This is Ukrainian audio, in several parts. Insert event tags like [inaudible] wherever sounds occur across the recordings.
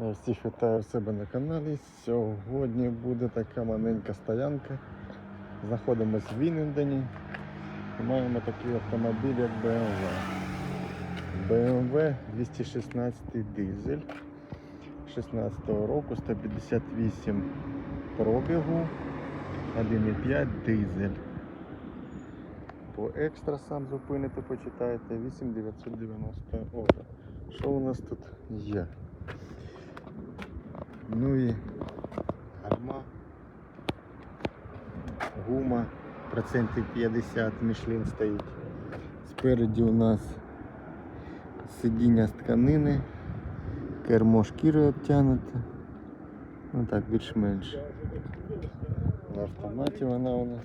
Я всіх вітаю в себе на каналі. Сьогодні буде така маленька стоянка. Знаходимось в Віннендені. Маємо такий автомобіль, як BMW. BMW 216 дизель 16 року, 158 пробігу, 1,5 дизель. По екстра сам зупините, почитаєте 8990 Ого. Що у нас тут є? Ну і гальма, гума, процентів 50 Мішлін стоїть. Спереді у нас сидіння з тканини, кермо шкірою обтягнуте. Ну так, більш-менш. На автоматі вона у нас.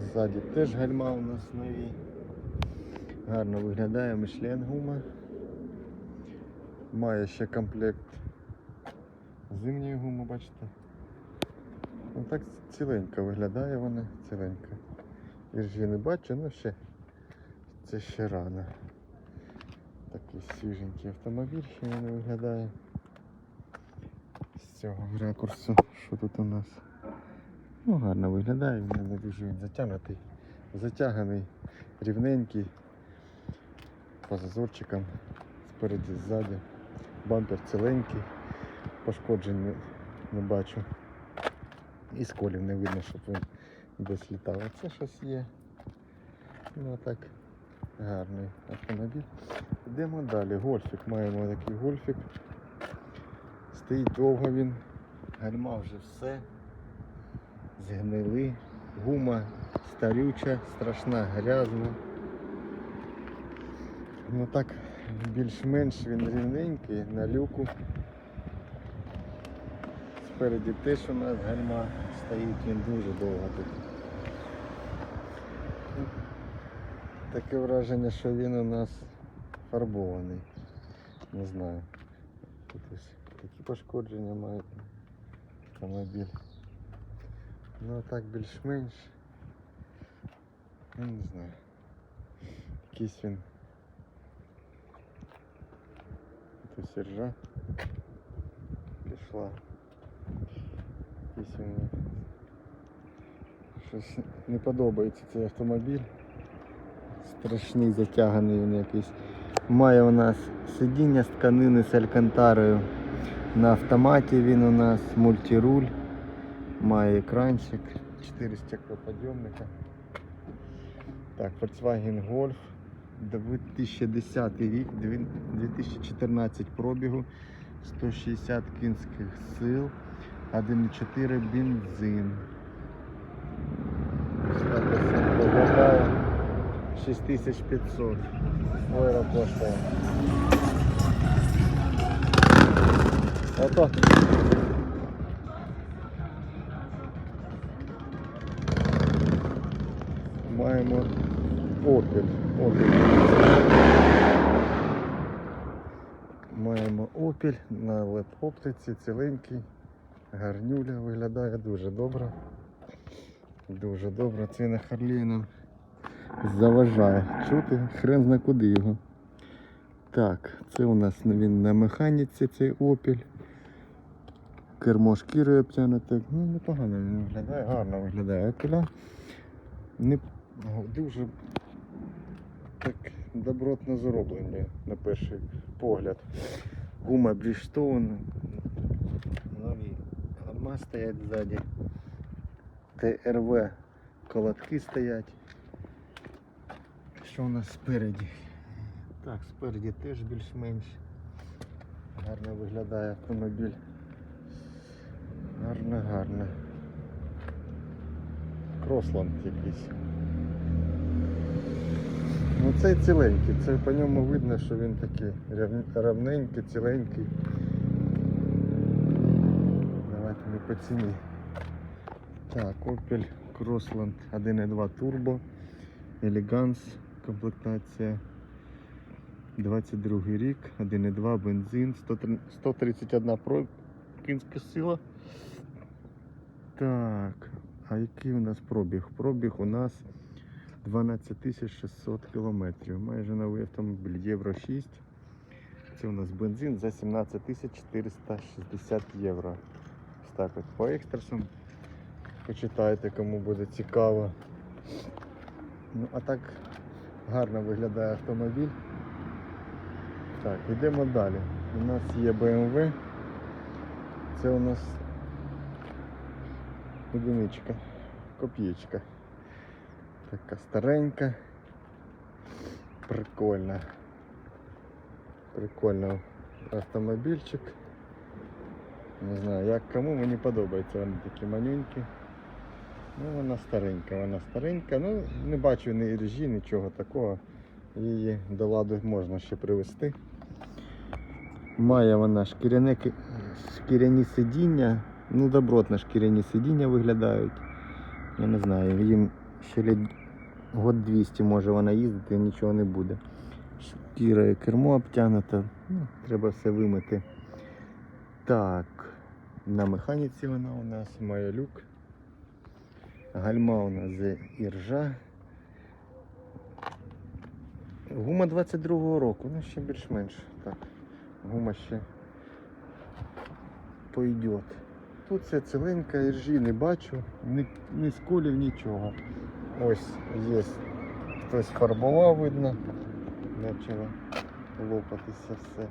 Ззаді теж гальма у нас нові. Гарно виглядає Мішлен гума. Має ще комплект зимньої гуми, бачите. Ну так ціленька виглядає вона, ціленька. Іржі не бачу, ну ще це ще рано. Такий свіженький автомобіль ще він виглядає. З цього ракурсу, що тут у нас. Ну, гарно виглядає, він не дуже він затягнутий, затяганий, рівненький, по зазорчикам, спереді, ззаді. Бампер ціленький, пошкоджень не, бачу. І сколів не видно, щоб він десь літав. А це щось є. Ну так, гарний автомобіль. Йдемо далі. Гольфік. Маємо такий гольфік. Стоїть довго він. Гальма вже все. Згнили. Гума старюча, страшна, грязна. Ну так, більш-менш він рівненький на люку. Спереді теж у нас гальма стоїть, він дуже довго тут. Таке враження, що він у нас фарбований. Не знаю. Тут ось такі пошкодження має автомобіль. Ну а так більш-менш. Ну не знаю. Якийсь він Тут сержа пішла. Якийсь мені щось не подобається цей автомобіль. Страшний затяганий він якийсь. Має у нас сидіння з тканини з алькантарою. На автоматі він у нас мультируль. Має екранчик, 4 стеклоподйомника. Так, Volkswagen Golf 2010 рік, 2014 пробігу, 160 кінських сил, 1,4 бензин. Ось так ось виглядає 6500 євро коштує. Ото. Маємо Opel. Opel. Маємо Opel на леп-оптиці, ціленький. Гарнюля виглядає дуже добре. Дуже добре. Це на Харлі заважає. Чути хрен зна куди його. Так, це у нас він на механіці цей Opel. Кермо шкірою обтягнуте. Ну, непогано він виглядає, гарно виглядає Opel. Не дуже так добротно зроблені на перший погляд. Гума нові гальма стоять ззаді. ТРВ колодки стоять. Що у нас спереді? Так, спереді теж більш-менш гарно виглядає автомобіль. Гарно, гарно. Кросланд якийсь. Ну цей ціленький, це по ньому видно, що він такий рівн- равненький, ціленький. Давайте ми по ціні. Так, Opel Crossland 1.2 Turbo, Elegance комплектація. 22 рік, 1.2 бензин, 131 про кінська сила. Так, а який у нас пробіг? Пробіг у нас 12 600 кілометрів. Майже новий автомобіль Євро 6. Це у нас бензин за 17 460 євро. Так от по екстрасам. Почитайте, кому буде цікаво. Ну, а так гарно виглядає автомобіль. Так, йдемо далі. У нас є BMW. Це у нас одиничка, копієчка. Така старенька. Прикольна. Прикольний автомобільчик. Не знаю, як кому мені подобається, вони такі манюнькі. Ну, вона старенька, вона старенька. Ну, не бачу ні режі, нічого такого. Її до ладу можна ще привезти. Має вона шкіряне, шкіряні сидіння. Ну, добротно шкіряні сидіння виглядають. Я не знаю, їм ще літ год 200 може вона їздити, нічого не буде. Шкіра і кермо обтягнуто. Ну, треба все вимити. Так, на механіці вона у нас має люк. Гальма у нас з іржа. Гума 22-го року, ну ще більш-менш. Так. Гума ще пойдет. Тут все ціленька, іржі не бачу, ні, ні сколів, нічого. Ось є хтось фарбував, видно. Почало лопатися все.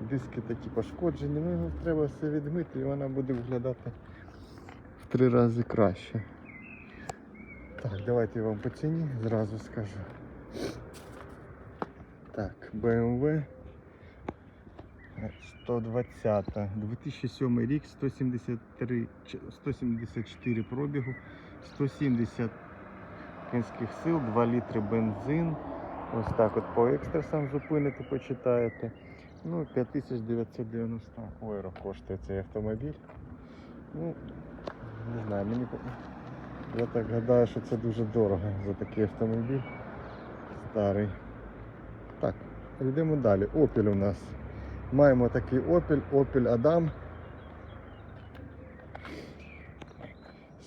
Диски такі пошкоджені, ну треба все відмити і вона буде виглядати в три рази краще. Так, давайте я вам по ціні зразу скажу. Так, BMW 120, 2007 рік, 173, 174 пробігу, 170 кінських сил, 2 літри бензин. Ось так от по екстрасам зупините, почитаєте. Ну, 5990 євро коштує цей автомобіль. Ну, не знаю, мені я так гадаю, що це дуже дорого за такий автомобіль старий. Так, йдемо далі. Opel у нас. Маємо такий Opel, Opel Adam.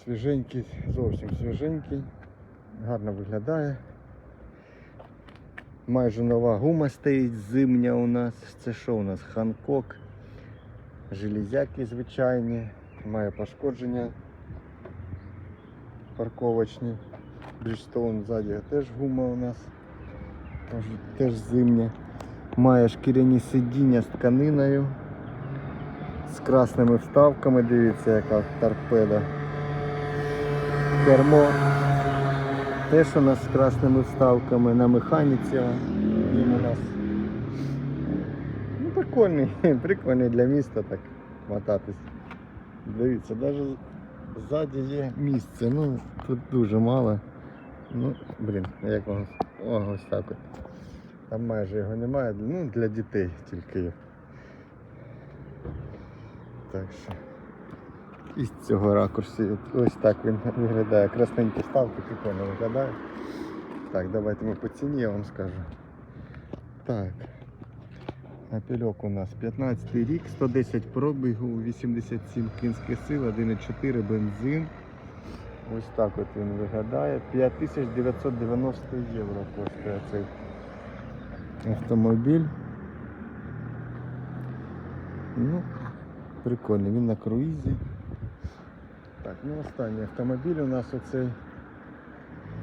Свіженький, зовсім свіженький. Гарно виглядає. Майже нова гума стоїть зимня у нас. Це що у нас? Ханкок. Железяки звичайні. Має пошкодження парковочні. Bridgestone ззаді теж гума у нас. Теж, теж зимня. Має шкіряні сидіння з тканиною. З красними вставками, дивіться, яка торпеда. Кермо теж у нас з красними вставками на механіці. Він у нас. Ну, прикольний, [laughs] прикольний для міста так мотатись. Дивіться, навіть ззаді є місце. Ну, тут дуже мало. Ну, блін, як воно. О, ось так от. Там майже його немає. Ну, для дітей тільки є. Так що. І з цього ракурсу ось так він виглядає. Красненькі ставки, прикольно виглядає. Так, давайте ми по ціні я вам скажу. Так. Апельок у нас 15 рік, 110 пробігу, 87 кінських сил, 1,4 бензин. Ось так от він виглядає. 5990 євро коштує цей автомобіль. Ну, прикольний, він на круїзі. Так, ну останній автомобіль у нас оцей.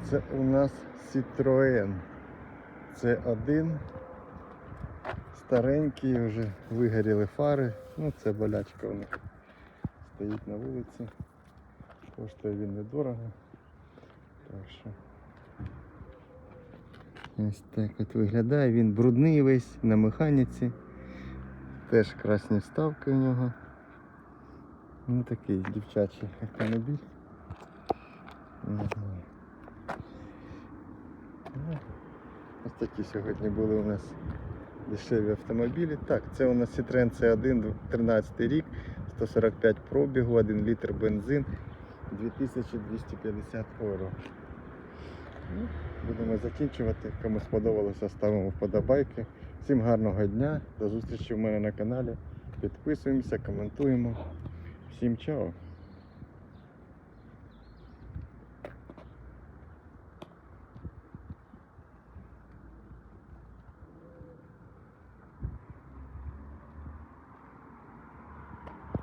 Це у нас Citroën. Це один. Старенький, вже вигоріли фари. Ну це болячка у них. Стоїть на вулиці. Коштує він недорого. Так що. Ось так от виглядає. Він брудний весь на механіці. Теж красні вставки у нього. Ну такий дівчачий автомобіль. Ну, Ось такі сьогодні були у нас дешеві автомобілі. Так, це у нас Citroen C1 13 рік, 145 пробігу, 1 літр бензин, 2250 євро. Ну, будемо закінчувати. Кому сподобалося, ставимо вподобайки. Всім гарного дня, до зустрічі в мене на каналі. Підписуємося, коментуємо. Всім чао!